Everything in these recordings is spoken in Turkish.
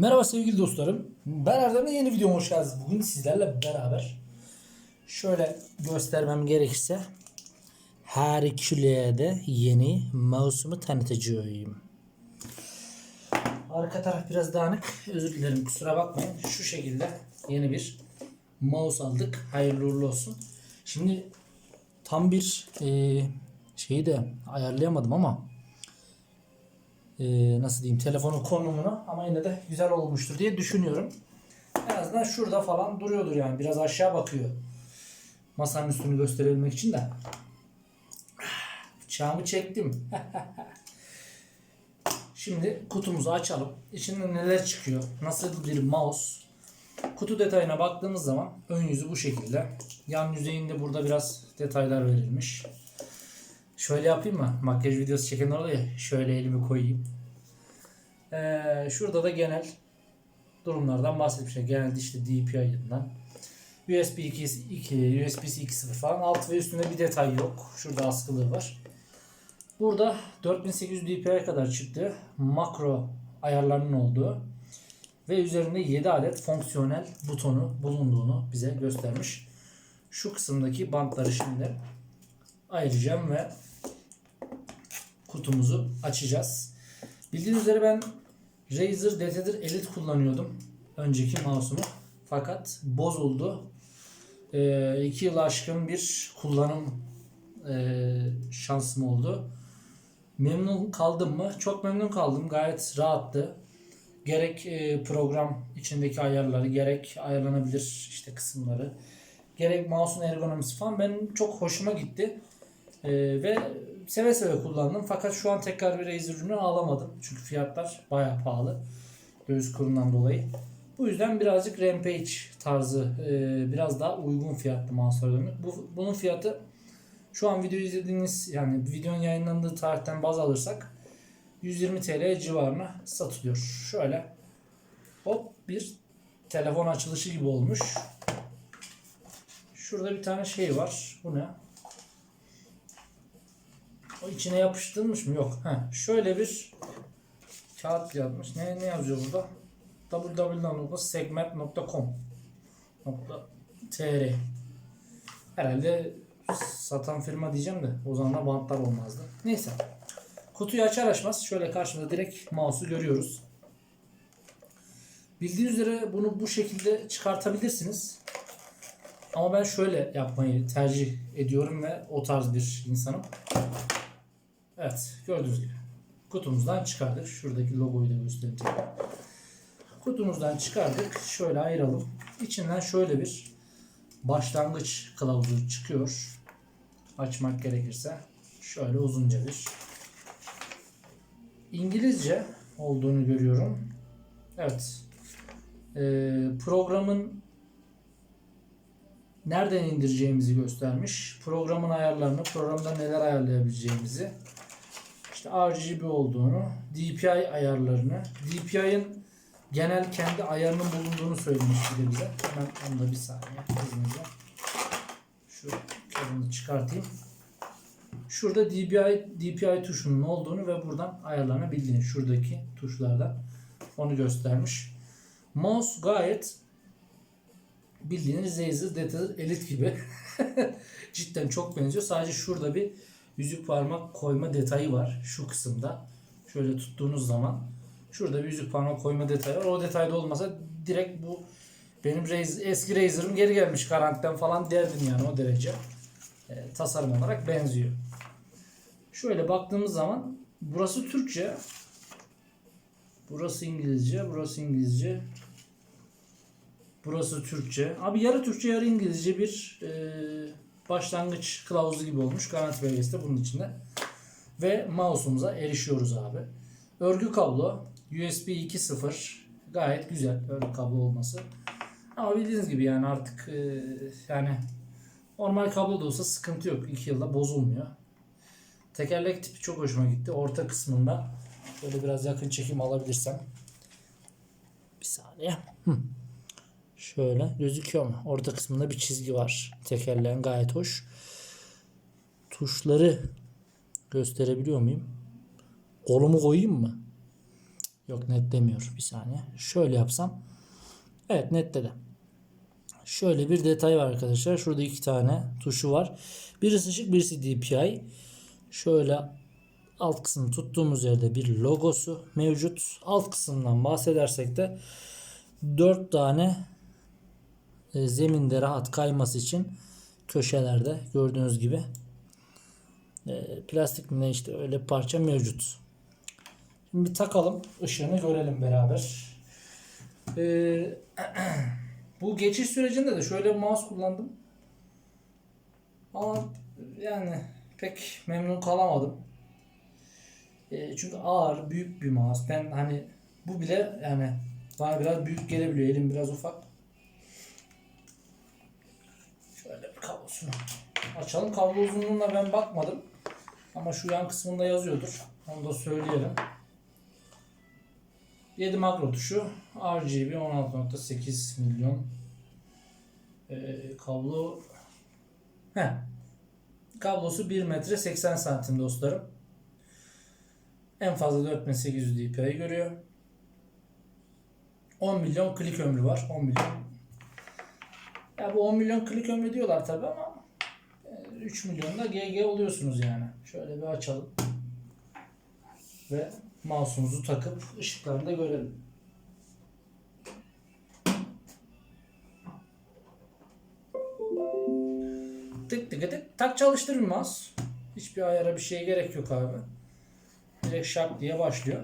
Merhaba sevgili dostlarım. Ben Erdem'le yeni videoma hoş geldiniz. Bugün sizlerle beraber şöyle göstermem gerekirse Hercule'de yeni mouse'umu tanıtacağım. Arka taraf biraz dağınık. Özür dilerim kusura bakmayın. Şu şekilde yeni bir mouse aldık. Hayırlı uğurlu olsun. Şimdi tam bir e, şeyi de ayarlayamadım ama e, nasıl diyeyim telefonun konumunu ama yine de güzel olmuştur diye düşünüyorum. En azından şurada falan duruyordur yani biraz aşağı bakıyor. Masanın üstünü gösterebilmek için de. Bıçağımı çektim. Şimdi kutumuzu açalım. İçinde neler çıkıyor? Nasıl bir mouse? Kutu detayına baktığımız zaman ön yüzü bu şekilde. Yan yüzeyinde burada biraz detaylar verilmiş. Şöyle yapayım mı? Makyaj videosu çeken orada ya. Şöyle elimi koyayım. Ee, şurada da genel durumlardan bahsetmişler. Genelde işte DPI yılından. USB 2, 2 USB-C 2.0 falan. Alt ve üstünde bir detay yok. Şurada askılığı var. Burada 4800 dpi'ye kadar çıktı. Makro ayarlarının olduğu ve üzerinde 7 adet fonksiyonel butonu bulunduğunu bize göstermiş. Şu kısımdaki bantları şimdi ayıracağım ve kutumuzu açacağız. Bildiğiniz üzere ben Razer DT'dir Elite kullanıyordum. Önceki mouse'umu. Fakat bozuldu. 2 ee, yıl aşkın bir kullanım e, şansım oldu. Memnun kaldım mı? Çok memnun kaldım. Gayet rahattı. Gerek e, program içindeki ayarları, gerek ayarlanabilir işte kısımları, gerek mouse'un ergonomisi falan benim çok hoşuma gitti. E, ve seve seve kullandım. Fakat şu an tekrar bir Razer ürünü alamadım. Çünkü fiyatlar bayağı pahalı. Döviz kurundan dolayı. Bu yüzden birazcık Rampage tarzı e, biraz daha uygun fiyatlı mouse'lara döndük. Bu, bunun fiyatı şu an video izlediğiniz yani videonun yayınlandığı tarihten baz alırsak 120 TL civarına satılıyor. Şöyle hop bir telefon açılışı gibi olmuş. Şurada bir tane şey var. Bu ne? O içine yapıştırılmış mı? Yok. Heh, şöyle bir kağıt yazmış. Ne, ne yazıyor burada? www.segment.com.tr Herhalde satan firma diyeceğim de o zaman da bantlar olmazdı. Neyse. Kutuyu açar açmaz şöyle karşımda direkt mouse'u görüyoruz. Bildiğiniz üzere bunu bu şekilde çıkartabilirsiniz. Ama ben şöyle yapmayı tercih ediyorum ve o tarz bir insanım. Evet gördüğünüz gibi kutumuzdan çıkardık. Şuradaki logoyu da göstereyim. Kutumuzdan çıkardık. Şöyle ayıralım. İçinden şöyle bir başlangıç kılavuzu çıkıyor. Açmak gerekirse şöyle uzunca bir İngilizce olduğunu görüyorum. Evet. Ee, programın nereden indireceğimizi göstermiş. Programın ayarlarını, programda neler ayarlayabileceğimizi, işte RGB olduğunu, DPI ayarlarını, DPI'ın genel kendi ayarının bulunduğunu söylemiş bir de bize. Hemen onu da bir saniye izninizle. Şu kabını çıkartayım. Şurada DPI, DPI tuşunun olduğunu ve buradan ayarlanabildiğini şuradaki tuşlardan onu göstermiş. Mouse gayet bildiğiniz Razer Detail Elite gibi. Cidden çok benziyor. Sadece şurada bir yüzük parmak koyma detayı var şu kısımda. Şöyle tuttuğunuz zaman şurada bir yüzük parmak koyma detayı var. O detayda olmasa direkt bu benim Razer, eski Razer'ım geri gelmiş garantiden falan derdim yani o derece. E, tasarım olarak benziyor. Şöyle baktığımız zaman burası Türkçe. Burası İngilizce, burası İngilizce. Burası Türkçe. Abi yarı Türkçe yarı İngilizce bir e, başlangıç kılavuzu gibi olmuş. Garanti belgesi de bunun içinde. Ve mouse'umuza erişiyoruz abi. Örgü kablo USB 2.0 gayet güzel örgü kablo olması. Ama bildiğiniz gibi yani artık e, yani normal kablo da olsa sıkıntı yok. 2 yılda bozulmuyor. Tekerlek tipi çok hoşuma gitti. Orta kısmında şöyle biraz yakın çekim alabilirsem. Bir saniye. Hı. Şöyle gözüküyor mu? Orta kısmında bir çizgi var. Tekerleğin gayet hoş. Tuşları gösterebiliyor muyum? Kolumu koyayım mı? Yok netlemiyor. Bir saniye. Şöyle yapsam. Evet netledi. Şöyle bir detay var arkadaşlar. Şurada iki tane tuşu var. Birisi ışık birisi DPI. Şöyle alt kısmı tuttuğumuz yerde bir logosu mevcut. Alt kısımdan bahsedersek de 4 tane zeminde rahat kayması için köşelerde gördüğünüz gibi e, plastik ne işte öyle parça mevcut. Şimdi bir takalım ışığını görelim beraber. Ee, bu geçiş sürecinde de şöyle mouse kullandım. Ama yani pek memnun kalamadım. Çünkü ağır, büyük bir mouse. Ben hani bu bile yani bana biraz büyük gelebiliyor. Elim biraz ufak. Kablosunu açalım. Kablo uzunluğuna ben bakmadım. Ama şu yan kısmında yazıyordur. Onu da söyleyelim. 7 makro tuşu. RGB 16.8 milyon. Ee, kablo Heh. Kablosu 1 metre 80 santim dostlarım. En fazla 4800 dpi görüyor. 10 milyon klik ömrü var. 10 milyon. Ya bu 10 milyon klik ömrü diyorlar tabi ama e, 3 milyonda GG oluyorsunuz yani. Şöyle bir açalım. Ve mouse'umuzu takıp ışıklarını da görelim. Tık tık tık tak çalıştırır mouse. Hiçbir ayara bir şeye gerek yok abi. Direkt şak diye başlıyor.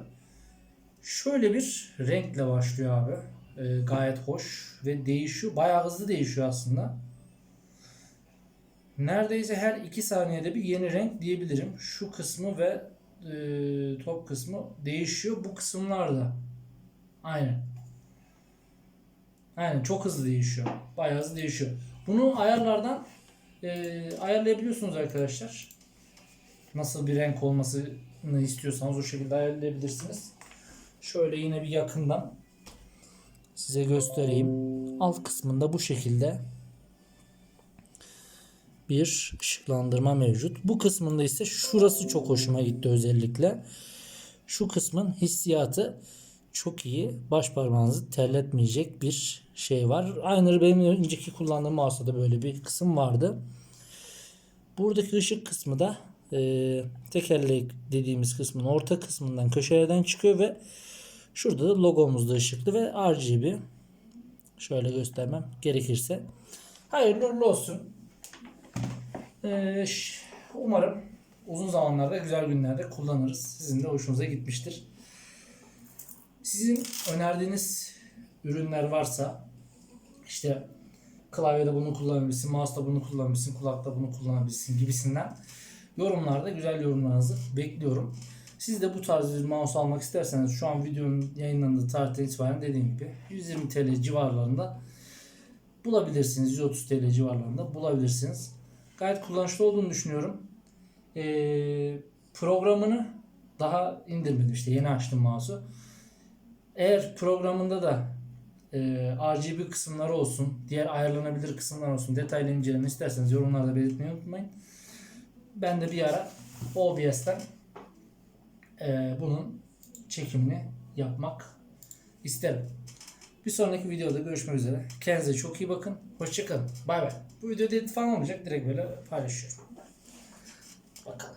Şöyle bir renkle başlıyor abi. Ee, gayet hoş ve değişiyor. Bayağı hızlı değişiyor aslında. Neredeyse her 2 saniyede bir yeni renk diyebilirim. Şu kısmı ve e, top kısmı değişiyor. Bu kısımlarda. Aynen. Aynen çok hızlı değişiyor. Bayağı hızlı değişiyor. Bunu ayarlardan e, ayarlayabiliyorsunuz arkadaşlar. Nasıl bir renk olmasını istiyorsanız o şekilde ayarlayabilirsiniz. Şöyle yine bir yakından size göstereyim. Alt kısmında bu şekilde bir ışıklandırma mevcut. Bu kısmında ise şurası çok hoşuma gitti özellikle. Şu kısmın hissiyatı çok iyi. Baş parmağınızı terletmeyecek bir şey var. Aynı benim önceki kullandığım mouse'da da böyle bir kısım vardı. Buradaki ışık kısmı da e, tekerlek dediğimiz kısmın orta kısmından köşelerden çıkıyor ve şurada da logomuz da ışıklı ve RGB. Şöyle göstermem gerekirse. Hayırlı uğurlu olsun. Ee, umarım uzun zamanlarda güzel günlerde kullanırız. Sizin de hoşunuza gitmiştir. Sizin önerdiğiniz ürünler varsa işte klavyede bunu kullanabilirsin, mouse'da bunu kullanabilirsin, kulakta bunu kullanabilirsin gibisinden yorumlarda güzel yorumlarınızı bekliyorum. Siz de bu tarz bir mouse almak isterseniz şu an videonun yayınlandığı tarihten itibaren dediğim gibi 120 TL civarlarında bulabilirsiniz. 130 TL civarlarında bulabilirsiniz. Gayet kullanışlı olduğunu düşünüyorum. Ee, programını daha indirmedim işte yeni açtım mouse'u. Eğer programında da e, RGB kısımları olsun, diğer ayarlanabilir kısımlar olsun, detaylı inceleme isterseniz yorumlarda belirtmeyi unutmayın. Ben de bir ara OBS'ten e, bunun çekimini yapmak isterim. Bir sonraki videoda görüşmek üzere. Kendinize çok iyi bakın. Hoşçakalın. Bay bay. Bu videoda edit falan olmayacak. Direkt böyle paylaşıyorum. Bakalım.